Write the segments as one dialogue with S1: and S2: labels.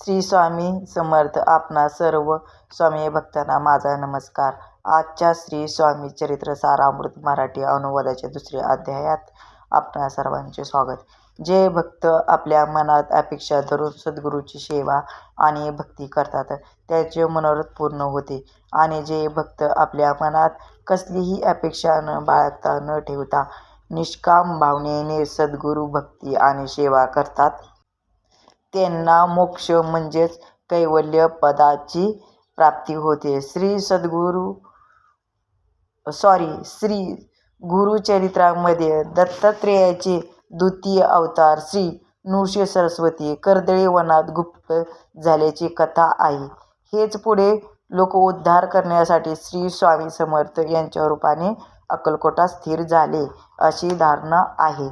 S1: श्री स्वामी समर्थ आपणा सर्व स्वामी भक्तांना माझा नमस्कार. आजच्या श्री स्वामी चरित्र सारामृत मराठी अनुवादाच्या दुसऱ्या अध्यायात आपणा सर्वांचे स्वागत. जे भक्त आपल्या मनात अपेक्षा धरून सद्गुरूची सेवा आणि भक्ती करतात त्याचे मनोरथ पूर्ण होते. आणि जे भक्त आपल्या मनात कसलीही अपेक्षा न बाळगता न ठेवता निष्काम भावनेने सद्गुरू भक्ती आणि सेवा करतात त्यांना मोक्ष म्हणजेच कैवल्य पदाची प्राप्ती होते. श्री सद्गुरू सॉरी श्री गुरुचरित्रामध्ये दत्तात्रेयाचे द्वितीय अवतार श्री नृसिंह सरस्वती कर्दळी वनात गुप्त झाल्याची कथा आहे. हेच पुढे लोक उद्धार करण्यासाठी श्री स्वामी समर्थ यांच्या रूपाने अक्कलकोटा स्थिर झाले अशी धारणा आहे.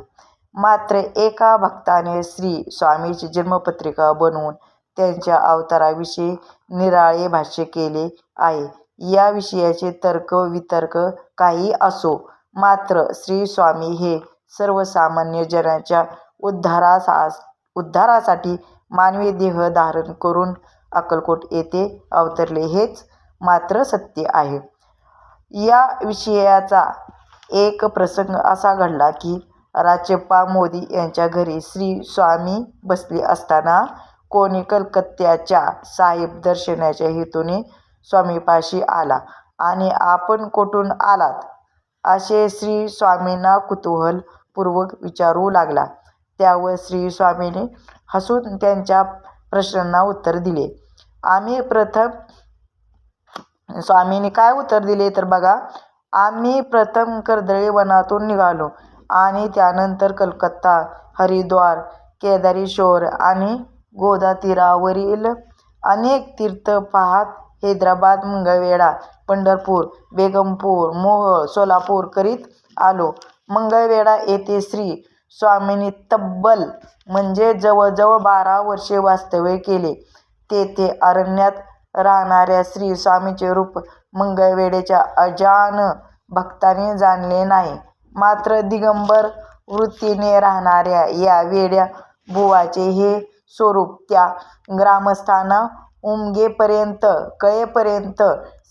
S1: मात्र एका भक्ताने श्री स्वामीची जन्मपत्रिका बनवून त्यांच्या अवताराविषयी निराळे भाष्य केले आहे. या विषयाचे तर्क वितर्क काही असो मात्र श्री स्वामी हे सर्वसामान्य जनाच्या उद्धारासा उद्धारासाठी मानवी देह धारण करून अक्कलकोट येथे अवतरले हेच मात्र सत्य आहे. या विषयाचा एक प्रसंग असा घडला की राजप्पा मोदी यांच्या घरी श्री स्वामी बसली असताना कोणी कलकत्त्याच्या साहेब दर्शनाच्या हेतूने स्वामीपाशी आला. आणि आपण कुठून आलात? असे श्री स्वामींना कुतूहलपूर्वक विचारू लागला. त्यावर श्री स्वामीने हसून त्यांच्या प्रश्नांना उत्तर दिले. आम्ही प्रथम स्वामीने काय उत्तर दिले? तर बघा आम्ही प्रथम कर्दळी वनातून निघालो. आणि त्यानंतर कलकत्ता हरिद्वार केदारेश्वर आणि गोदातीरावरील अनेक तीर्थ पाहत हैदराबाद मंगळवेढा पंढरपूर बेगमपूर मोह सोलापूर करीत आलो. मंगळवेढा येथे श्री स्वामींनी तब्बल म्हणजे जवळजवळ बारा वर्षे वास्तव्य केले. तेथे अरण्यात राहणाऱ्या श्री स्वामीचे रूप मंगळवेढेच्या अजान भक्तांनी जाणले नाही. मात्र दिगंबर वृत्तीने राहणाऱ्या या वेड्या बुवाचे हे स्वरूप त्या ग्रामस्थांना उमगेपर्यंत कळेपर्यंत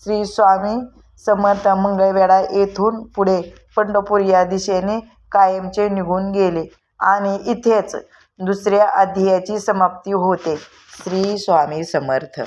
S1: श्री स्वामी समर्थ मंगळवेढा येथून पुढे पंढरपूर या दिशेने कायमचे निघून गेले आणि इथेच दुसऱ्या अध्यायाची समाप्ती होते. श्री स्वामी समर्थ.